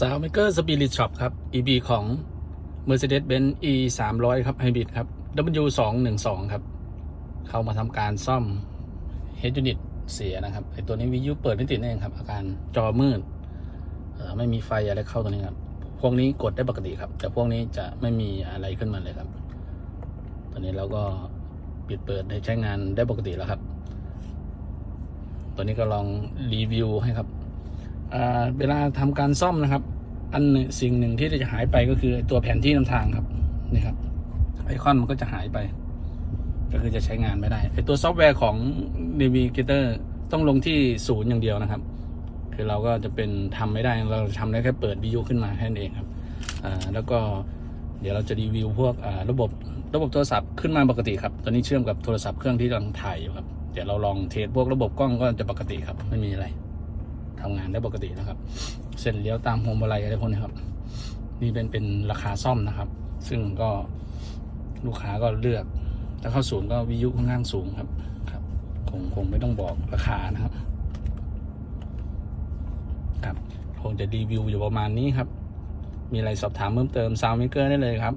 สาวเมเกอร์สปิริตช็อปครับ EB ของ Mercedes-Benz E 3 0 0ครับไฮบริดครับ W 2 1 2ครับ เข้ามาทำการซ่อม Head Unit เสียนะครับไอตัวนี้วิทยุเปิดไม่ติดนั่นเองครับ อาการจอมืดไม่มีไฟอะไรเข้าตัวนี้ครับ พวกนี้กดได้ปกติครับ แต่พวกนี้จะไม่มีอะไรขึ้นมาเลยครับ ตอนนี้เราก็ปิดเปิดให้ใช้งานได้ปกติแล้วครับ ตัวนี้ก็ลองรีวิวให้ครับเวลาทำการซ่อมนะครับ อันหนึ่งสิ่งหนึ่งที่จะหายไปก็คือตัวแผนที่นำทางครับนี่ครับ ไอคอนมันก็จะหายไป ก็คือจะใช้งานไม่ได้ไอตัวซอฟต์แวร์ของ Navigator ต้องลงที่ศูนย์อย่างเดียวนะครับ คือเราก็จะเป็นทำไม่ได้เราทำได้แค่เปิดวิดีโอขึ้นมาแค่นั้นเองครับอ่าแล้วก็เดี๋ยวเราจะรีวิวพวกอ่าระบบระบบโทรศัพท์ขึ้นมาปกติครับ ตอนนี้เชื่อมกับโทรศัพท์เครื่องที่กำลังถ่ายอยู่ครับ เดี๋ยวเราลองเทสพวกระบบกล้องก็จะปกติครับ ไม่มีอะไร ทำงานได้ปกตินะครับ เส้นเลี้ยวตามพวงมาลัยอะไรพวกนี้ครับ นี่เป็นเป็นราคาซ่อมนะครับ ซึ่งก็ลูกค้าก็เลือกถ้าเข้าศูนย์ก็วิทยุค่อนข้างสูงครับครับคงคงไม่ต้องบอกราคานะครับ ครับคงจะรีวิวอยู่ประมาณนี้ครับ มีอะไรสอบถามเพิ่มเติมซาวมิเกอร์ได้เลยครับ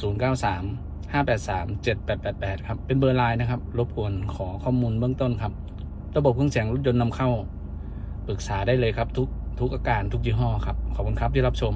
093 583 7888 ครับ เป็นเบอร์ไลน์นะครับ รบกวนขอข้อมูลเบื้องต้นครับ ระบบเครื่องเสียงรถยนต์นำเข้า ปรึกษาได้เลยครับทุกทุกอาการทุกยี่ห้อครับ ขอบคุณครับที่รับชม